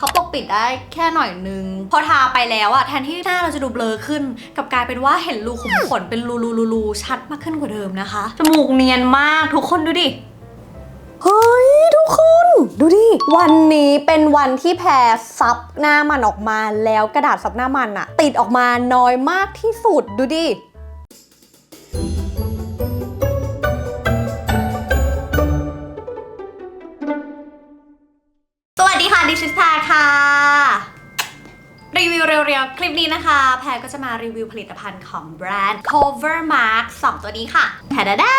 เขาปกปิดได้แค่หน่อยนึง พอทาไปแล้วอะแทนที่หน้าเราจะดูเบลอขึ้นกลับกลายเป็นว่าเห็นรูขุมขนเป็นรูรูรูรูชัดมากขึ้นกว่าเดิมนะคะ จมูกเนียนมากทุกคนดูดิ เฮ้ย ทุกคน ดูดิ วันนี้เป็นวันที่แพรซับหน้ามันออกมาแล้วกระดาษซับหน้ามันอะติดออกมาน้อยมากที่สุดดูดิ ชิสตาค่ะดิฉันแพรค่ะ รีวิวเร็วๆ คลิปนี้นะคะ แพรก็จะมารีวิวผลิตภัณฑ์ของแบรนด์ Cover Mark 2 ตัวนี้ค่ะแทดดา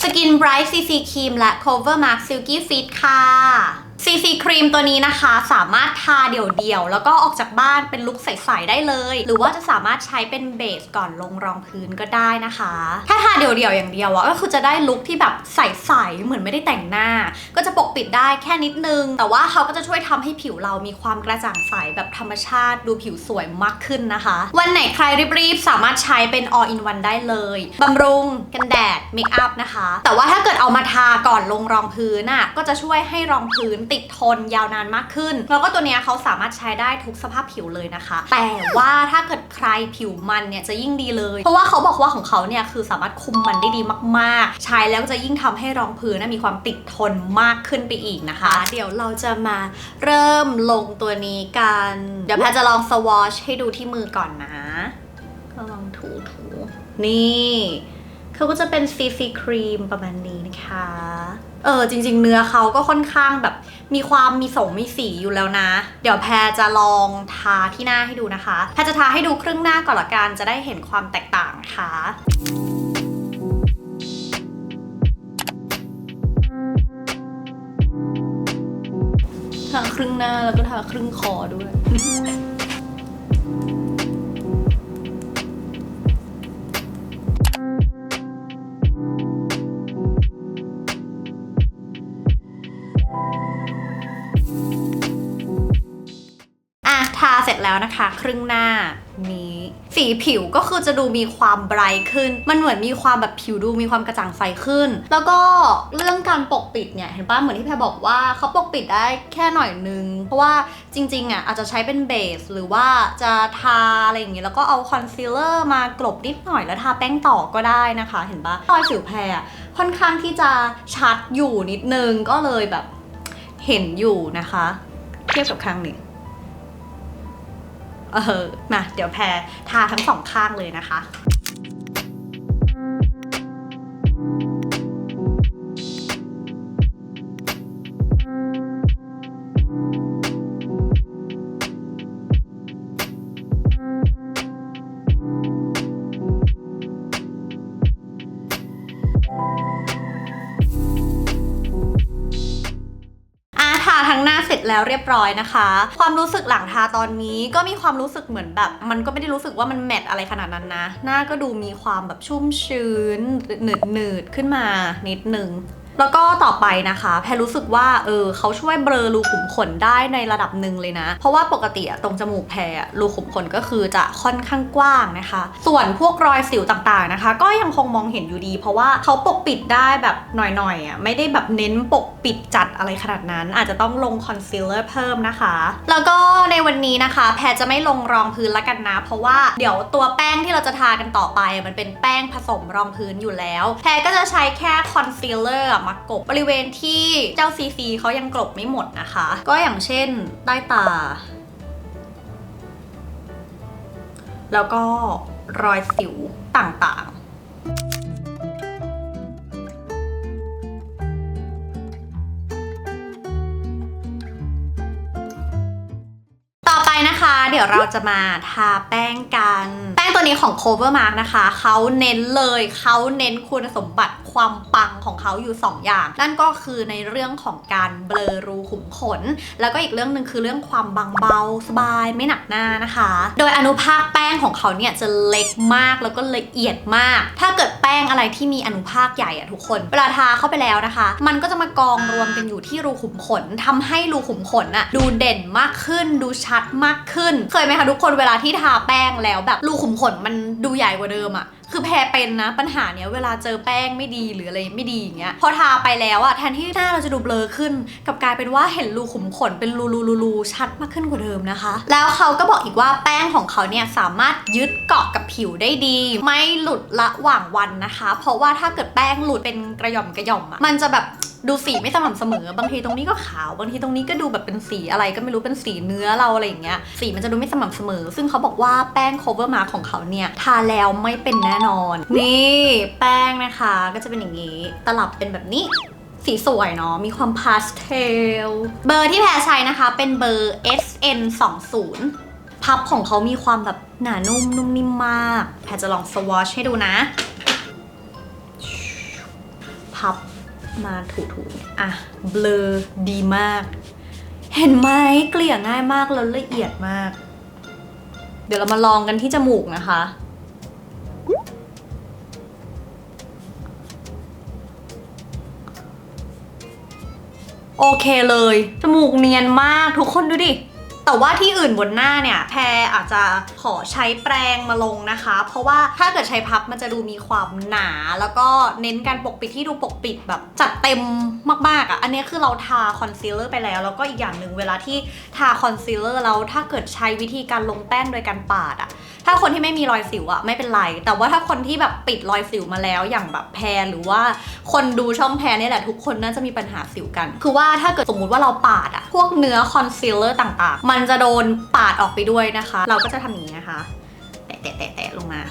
สกินไบรท์ซีซีครีมและ Cover Mark Silky Fit ค่ะ CC ครีมตัวนี้นะคะ สามารถทาเดี่ยวๆ แล้วก็ออกจากบ้านเป็นลุคใสๆได้เลย หรือว่าจะสามารถใช้เป็นเบสก่อนลงรองพื้นก็ได้นะคะ ถ้าทาเดี่ยวๆ อย่างเดียวอะก็คือจะได้ลุคที่แบบใสๆ เหมือนไม่ได้แต่งหน้า ก็จะปกปิดได้แค่นิดนึง แต่ว่าเขาก็จะช่วยทำให้ผิวเรามีความกระจ่างใสแบบธรรมชาติดูผิวสวยมากขึ้นนะคะ วันไหนใครรีบๆ สามารถใช้เป็น all in one ได้เลยบำรุงกันแดดเมคอัพนะคะ แต่ว่าถ้าเกิดเอามาทาก่อนลงรองพื้นน่ะก็จะช่วยให้รองพื้นติดทนยาวนานมากขึ้น แล้วก็ตัวเนี้ยเขาสามารถใช้ได้ทุกสภาพผิวเลยนะคะ แต่ว่าถ้าเกิดใครผิวมันเนี่ยจะยิ่งดีเลย เพราะว่าเขาบอกว่าของเขาเนี่ยคือสามารถคุมมันได้ดีมากๆ ใช้แล้วจะยิ่งทำให้รองพื้นนะมีความติดทนมากขึ้นไปอีกนะคะ เดี๋ยวเราจะมาเริ่มลงตัวนี้กัน เดี๋ยวแพทย์จะลองสวอชให้ดูที่มือก่อนนะ ก็ลองถูถูๆนี่ เขาก็จะเป็นซีซีครีมประมาณนี้นะคะ เออจริง ๆ เนื้อเขาก็ค่อนข้างแบบมีความมีสงมีสีอยู่แล้วนะ เดี๋ยวแพรจะลองทาที่หน้าให้ดูนะคะ แพรจะทาให้ดูครึ่งหน้าก่อนละกันจะได้เห็นความแตกต่างนะคะทาครึ่งหน้าแล้วก็ทาครึ่งคอด้วย แล้วนะคะ ครึ่งหน้านี้ สีผิวก็คือจะดูมีความไบรท์ขึ้น มันเหมือนมีความแบบผิวดูมีความกระจ่างใสขึ้น แล้วก็เรื่องการปกปิดเนี่ยเห็นปะเหมือนที่แพรบอกว่าเขาปกปิดได้แค่หน่อยนึง เพราะว่าจริงๆอะอาจจะใช้เป็นเบสหรือว่าจะทาอะไรอย่างงี้แล้วก็เอาคอนซีลเลอร์มากลบนิดหน่อยแล้วทาแป้งต่อก็ได้นะคะ เห็นปะรอยสิวแพรค่อนข้างที่จะชัดอยู่นิดนึงก็เลยแบบเห็นอยู่นะคะ เทียบกับครั้งนี้ เออมาเดี๋ยวแพรทาทั้งสองข้างเลยนะคะ แล้วเรียบร้อยนะคะ ความรู้สึกหลังทาตอนนี้ก็มีความรู้สึกเหมือนแบบ มันก็ไม่ได้รู้สึกว่ามันแมตอะไรขนาดนั้นนะ หน้าก็ดูมีความแบบชุ่มชื้นหนืดหนืดๆขึ้นมานิดนึง แล้วก็ต่อไปนะคะแพรรู้สึกว่าเออเขาช่วยเบลอรูขุมขนได้ในระดับหนึ่งเลยนะ เพราะว่าปกติตรงจมูกแพรรูขุมขนก็คือจะค่อนข้างกว้างนะคะ ส่วนพวกรอยสิวต่างๆนะคะ ก็ยังคงมองเห็นอยู่ดี เพราะว่าเขาปกปิดได้แบบหน่อยๆอะไม่ได้แบบเน้นปกปิดจัดอะไรขนาดนั้น อาจจะต้องลงคอนซีลเลอร์เพิ่มนะคะ แล้วก็ในวันนี้นะคะ แพรจะไม่ลงรองพื้นละกันนะ เพราะว่าเดี๋ยวตัวแป้งที่เราจะทากันต่อไป มันเป็นแป้งผสมรองพื้นอยู่แล้ว แพรก็จะใช้แค่คอนซีลเลอร์มากบบริเวณที่เจ้าซีซีเขายังกลบไม่หมดนะคะ ก็อย่างเช่นใต้ตา แล้วก็รอยสิวต่างๆต่อไปนะคะเดี๋ยวเราจะมาทาแป้งกัน แป้งตัวนี้ของ Cover Mark นะคะ เขาเน้นเลย เขาเน้นคุณสมบัติ ความปังของเขาอยู่ 2 อย่าง นั่นก็คือในเรื่องของการเบลอรูขุมขน แล้วก็อีกเรื่องหนึ่งคือเรื่องความบางเบาสบายไม่หนักหน้านะคะ โดยอนุภาคแป้งของเขาเนี่ยจะเล็กมากแล้วก็ละเอียดมาก ถ้าเกิดแป้งอะไรที่มีอนุภาคใหญ่อะทุกคนเวลาทาเข้าไปแล้วนะคะ มันก็จะมากองรวมกันอยู่ที่รูขุมขนทำให้รูขุมขนอะดูเด่นมากขึ้น ดูชัดมากขึ้น เคยไหมคะทุกคนเวลาที่ทาแป้งแล้วแบบรูขุมขนมันดูใหญ่กว่าเดิมอะ คือแพเป็นนะ ปัญหาเนี้ยเวลาเจอแป้งไม่ดีหรืออะไรไม่ดีอย่างเงี้ยพอทาไปแล้วอะแทนที่หน้าเราจะดูเบลอขึ้นกับกลายเป็นว่าเห็นรูขุมขนเป็นรูรูรูรูชัดมากขึ้นกว่าเดิมนะคะ แล้วเขาก็บอกอีกว่าแป้งของเขาเนี่ยสามารถยึดเกาะกับผิวได้ดี ไม่หลุดระหว่างวันนะคะ เพราะว่าถ้าเกิดแป้งหลุดเป็นกระหย่อมกระหย่อมอะมันจะแบบดูสีไม่สม่ำเสมอ บางทีตรงนี้ก็ขาว บางทีตรงนี้ก็ดูแบบเป็นสีอะไรก็ไม่รู้เป็นสีเนื้อเราอะไรอย่างเงี้ย สีมันจะดูไม่สม่ำเสมอ ซึ่งเขาบอกว่าแป้ง cover mark ของเขาเนี่ยทาแล้วไม่เป็นแน่นอน นี่แป้งนะคะก็จะเป็นอย่างนี้ ตลับเป็นแบบนี้ สีสวยเนาะ มีความพาสเทล เบอร์ที่แพรใช้นะคะเป็นเบอร์ SN 2 0พับของเขามีความแบบหนานุ่มนุ่มนิ่มมาก แพรจะลองสวอชให้ดูนะ พับมาถูๆเนี่ยอะ เบลอดีมาก เห็นไหมเกลี่ยง่ายมากแล้วละเอียดมาก เดี๋ยวเรามาลองกันที่จมูกนะคะ โอเคเลย จมูกเนียนมากทุกคนดูดิ แต่ว่าที่อื่นบนหน้าเนี่ยแพรอาจจะขอใช้แปรงมาลงนะคะ เพราะว่าถ้าเกิดใช้พับมันจะดูมีความหนา แล้วก็เน้นการปกปิดที่ดูปกปิดแบบจัดเต็มมากๆอะ่ะ อันนี้คือเราทาคอนซีลเลอร์ไปแล้ว แล้วก็อีกอย่างหนึ่งเวลาที่ทาคอนซีลเลอร์แล้วถ้าเกิดใช้วิธีการลงแป้งโดยการปาดอะ่ะ ถ้าคนที่ไม่มีรอยสิวอะไม่เป็นไร แต่ว่าถ้าคนที่แบบปิดรอยสิวมาแล้วอย่างแบบแพรหรือว่าคนดูช่องแพรเนี่ยแหละทุกคนน่าจะมีปัญหาสิวกัน คือว่าถ้าเกิดสมมุติว่าเราปาดอะพวกเนื้อคอนซีลเลอร์ต่างๆมันันจะโดนปาดออกไปด้วยนะคะ เราก็จะทำอย่างนี้นะคะ แตะแตะแตะแตะลงมา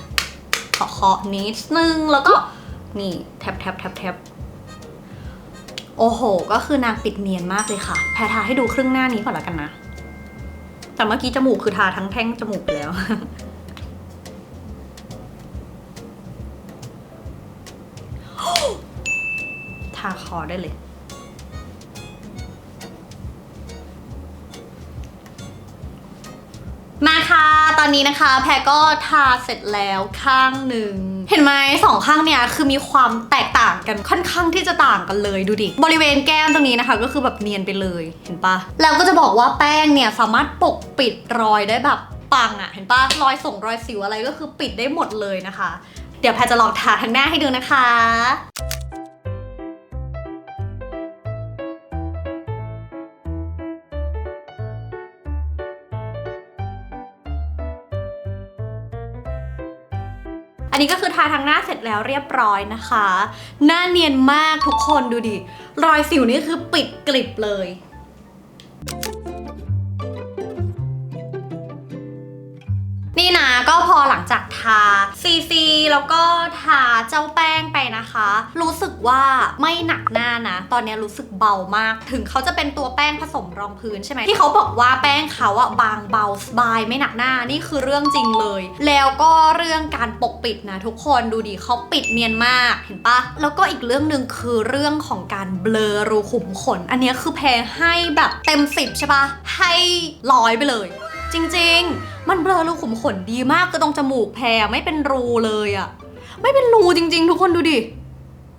เคาะเคาะนิดนึง แล้วก็นี่แทบแทบแทบแทบโอ้โห ก็คือนางปิดเนียนมากเลยค่ะ แพรทาให้ดูครึ่งหน้านี้ก่อนล้วกันนะ แต่เมื่อกี้จมูกคือทาทั้งแท่งจมูกไปแล้วทาคอได้เลย อนนี้นะคะ แพรก็ทาเสร็จแล้วข้างหนึ่ง เห็นไหมสองข้างเนี่ยคือมีความแตกต่างกันค่อนข้างที่จะต่างกันเลยดูดิ บริเวณแก้มตรงนี้นะคะ ก็คือแบบเนียนไปเลยเห็นปะแล้วก็จะบอกว่าแป้งเนี่ยสามารถปกปิดรอยได้แบบปังอะเห็นปะรอยส่งรอยสิวอะไรก็คือปิดได้หมดเลยนะคะ เดี๋ยวแพรจะลองทาทางหน้าให้ดูนะคะ นนี้ก็คือทาทางหน้าเสร็จแล้วเรียบร้อยนะคะ หน้าเนียนมากทุกคนดูดิ รอยสิวนี่คือปิดกลิบเลย พอหลังจากทาซีซีแล้วก็ทาเจ้าแป้งไปนะคะ รู้สึกว่าไม่หนักหน้านะ ตอนนี้รู้สึกเบามาก ถึงเขาจะเป็นตัวแป้งผสมรองพื้นใช่ไหมที่เขาบอกว่าแป้งเขาอะบางเบาสบายไม่หนักหน้านี่คือเรื่องจริงเลย แล้วก็เรื่องการปกปิดนะทุกคนดูดิเขาปิดเนียนมากเห็นปะแล้วก็อีกเรื่องหนึ่งคือเรื่องของการเบลอรูขุมขน อันนี้คือแพรให้แบบเต็มสิบใช่ปะให้ร้อยไปเลย จริง ๆ มันเบลอรูขุมขนดีมากคือตรงจมูกแพรไม่เป็นรูเลยอะไม่เป็นรูจริง ๆ ทุกคนดูดิ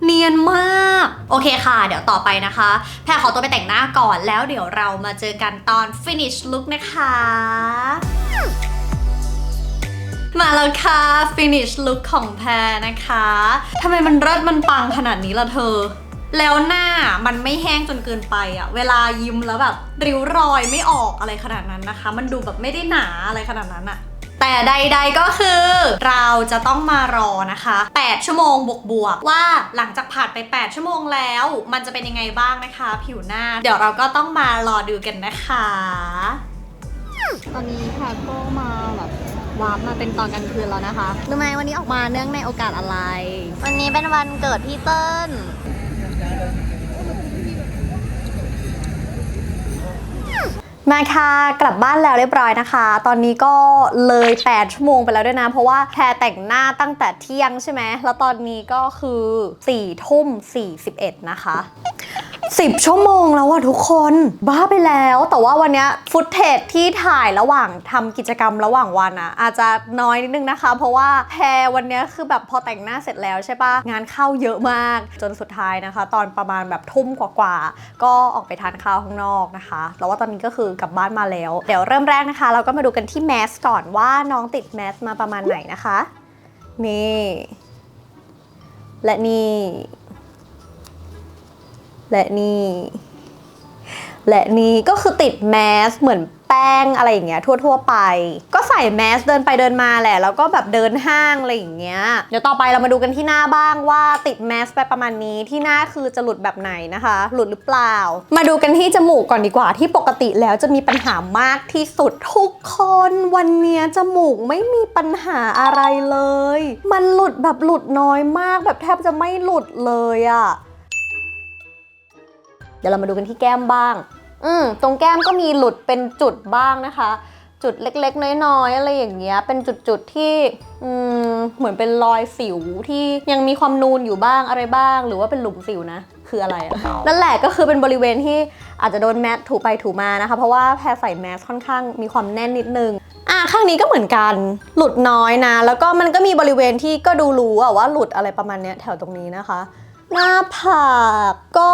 เนียนมาก โอเคค่ะ เดี๋ยวต่อไปนะคะ แพรขอตัวไปแต่งหน้าก่อนแล้วเดี๋ยวเรามาเจอกันตอน finish look นะคะ มาแล้วค่ะ finish look ของแพรนะคะทำไมมันเลิศมันปังขนาดนี้ล่ะเธอ แล้วหน้ามันไม่แห้งจนเกินไปอะเวลายิ้มแล้วแบบริ้วรอยไม่ออกอะไรขนาดนั้นนะคะ มันดูแบบไม่ได้หนาอะไรขนาดนั้นอะแต่ใด ๆก็คือเราจะต้องมารอนะคะ 8 ชั่วโมงบวกๆว่าหลังจากผ่านไป 8 ชั่วโมงแล้ว มันจะเป็นยังไงบ้างนะคะ ผิวหน้า เดี๋ยวเราก็ต้องมารอดูกันนะคะ ตอนนี้แพรก็มาแบบวาร์ปมาเป็นตอนกลางคืนแล้วนะคะรู้ไหมวันนี้ออกมาเนื่องในโอกาสอะไร วันนี้เป็นวันเกิดพี่เติ้ล มาค่ะกลับบ้านแล้วเรียบร้อยนะคะ ตอนนี้ก็เลย 8 ชั่วโมงไปแล้วด้วยนะ เพราะว่าแพรแต่งหน้าตั้งแต่เที่ยงใช่ไหม แล้วตอนนี้ก็คือ4ทุ่ม41 นะคะ 10 ชั่วโมงแล้วอะทุกคน บ้าไปแล้ว แต่ว่าวันนี้ฟุตเทจที่ถ่ายระหว่างทำกิจกรรมระหว่างวันอะอาจจะน้อยนิดนึงนะคะ เพราะว่าแพรวันนี้คือแบบพอแต่งหน้าเสร็จแล้วใช่ปะงานเข้าเยอะมากจนสุดท้ายนะคะ ตอนประมาณแบบทุ่มกว่าๆก็ออกไปทานข้าวข้างนอกนะคะแล้วว่าตอนนี้ก็คือกลับบ้านมาแล้ว เดี๋ยวเริ่มแรกนะคะ เราก็มาดูกันที่แมสก่อนว่าน้องติดแมสมาประมาณไหนนะคะนี่และนี่ และนี่ และนี่ก็คือติดแมสเหมือนแป้งอะไรอย่างเงี้ยทั่ว ๆ ไป ก็ใส่แมสเดินไปเดินมาแหละ แล้วก็แบบเดินห้างอะไรอย่างเงี้ย เดี๋ยวต่อไปเรามาดูกันที่หน้าบ้างว่าติดแมสไปประมาณนี้ที่หน้าคือจะหลุดแบบไหนนะคะ หลุดหรือเปล่า มาดูกันที่จมูกก่อนดีกว่าที่ปกติแล้วจะมีปัญหามากที่สุดทุกคนวันเนี้ยจมูกไม่มีปัญหาอะไรเลย มันหลุดแบบหลุดน้อยมากแบบแทบจะไม่หลุดเลยอะ เดี๋ยวเรามาดูกันที่แก้มบ้าง อืมตรงแก้มก็มีหลุดเป็นจุดบ้างนะคะ จุดเล็กๆ น้อยๆอะไรอย่างเงี้ย เป็นจุดๆที่อืมเหมือนเป็นรอยสิวที่ยังมีความนูนอยู่บ้างอะไรบ้าง หรือว่าเป็นหลุมสิวนะ คืออะไรอะนั่นแหละก็คือเป็นบริเวณที่อาจจะโดนแมสถูไปถูมานะคะ เพราะว่าแพรใส่แมสค่อนข้างมีความแน่นนิดนึงอะข้างนี้ก็เหมือนกันหลุดน้อยนะ แล้วก็มันก็มีบริเวณที่ก็ดูรู้อะว่าหลุดอะไรประมาณเนี้ยแถวตรงนี้นะคะ หน้าผากก็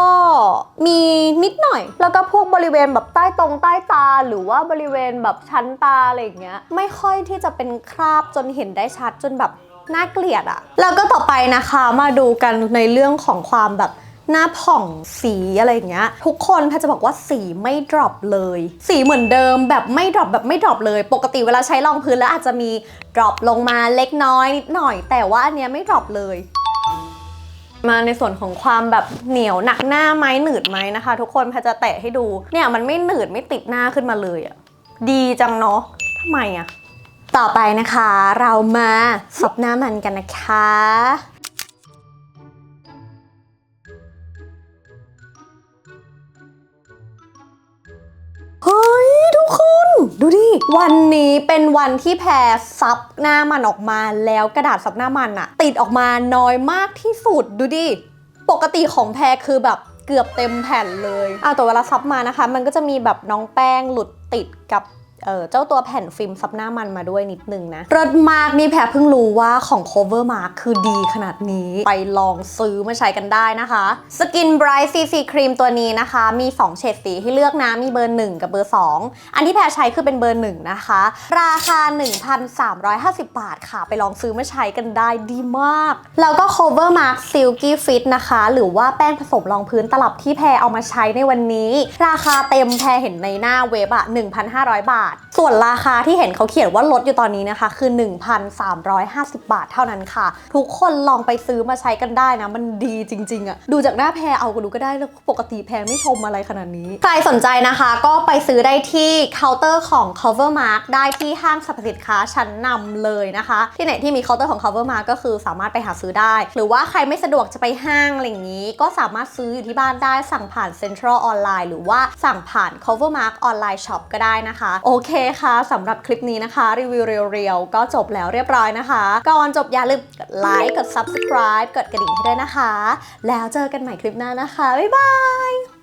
มีนิดหน่อย แล้วก็พวกบริเวณแบบใต้ตรงใต้ตา หรือว่าบริเวณแบบชั้นตาอะไรอย่างเงี้ยไม่ค่อยที่จะเป็นคราบจนเห็นได้ชัดจนแบบน่าเกลียดอะแล้วก็ต่อไปนะคะมาดูกันในเรื่องของความแบบหน้าผ่องสีอะไรอย่างเงี้ย ทุกคนแพทจะบอกว่าสีไม่ดรอปเลย สีเหมือนเดิมแบบไม่ดรอปแบบไม่ดรอปเลย ปกติเวลาใช้รองพื้นแล้วอาจจะมีดรอปลงมาเล็กน้อยนิดหน่อย แต่ว่าอันเนี้ยไม่ดรอปเลย มาในส่วนของความแบบเหนียวหนักหน้าไหมหนืดไหมนะคะ ทุกคนแพรจะแตะให้ดู เนี่ยมันไม่หนืดไม่ติดหน้าขึ้นมาเลยอะดีจังเนาะทำไมอะต่อไปนะคะเรามาซับหน้ามันกันนะคะ ดูดิ วันนี้เป็นวันที่แพรซับหน้ามันออกมาแล้วกระดาษซับหน้ามันอะติดออกมาน้อยมากที่สุดดูดิ ปกติของแพรคือแบบเกือบเต็มแผ่นเลยอะแต่เวลาซับมานะคะ มันก็จะมีแบบน้องแป้งหลุดติดกับ เออเจ้าตัวแผ่นฟิล์มซับหน้ามันมาด้วยนิดนึงนะรสมากนี่แพรเพิ่งรู้ว่าของ Cover Mark คือดีขนาดนี้ ไปลองซื้อมาใช้กันได้นะคะ Skin Bright CC Cream ตัวนี้นะคะ มี 2 เฉดสีให้เลือกนะ มีเบอร์ 1 กับเบอร์ 2 อันที่แพรใช้คือเป็นเบอร์ 1 นะคะ ราคา 1,350 บาทค่ะ ไปลองซื้อมาใช้กันได้ดีมาก แล้วก็ Cover Mark Silky Fit นะคะ หรือว่าแป้งผสมรองพื้นตลับที่แพรเอามาใช้ในวันนี้ ราคาเต็มแพรเห็นในหน้าเว็บอะ1,500 บาท핫ส่วนราคาที่เห็นเขาเขียนว่าลดอยู่ตอนนี้นะคะคือ 1,350 บาทเท่านั้นค่ะ ทุกคนลองไปซื้อมาใช้กันได้นะ มันดีจริงๆอะดูจากหน้าแพรเอาก็ดูก็ได้แล้วปกติแพรไม่ชมอะไรขนาดนี้ ใครสนใจนะคะก็ไปซื้อได้ที่เคาน์เตอร์ของ Cover Mark ได้ที่ห้างสรรพสินค้าชั้นนำเลยนะคะ ที่ไหนที่มีเคาน์เตอร์ของ Cover Mark ก็คือสามารถไปหาซื้อได้ หรือว่าใครไม่สะดวกจะไปห้างอะไรอย่างนี้ ก็สามารถซื้ออยู่ที่บ้านได้สั่งผ่าน Central ออนไลน์หรือว่าสั่งผ่าน Cover Mark ออนไลน์ช็อปก็ได้นะคะ โอเคค่ะสำหรับคลิปนี้นะคะ รีวิวเรียวๆก็จบแล้วเรียบร้อยนะคะ ก่อนจบอย่าลืมกดไลค์กด Subscribe กดกระดิ่งให้ด้วยนะคะ แล้วเจอกันใหม่คลิปหน้านะคะ บ๊ายบาย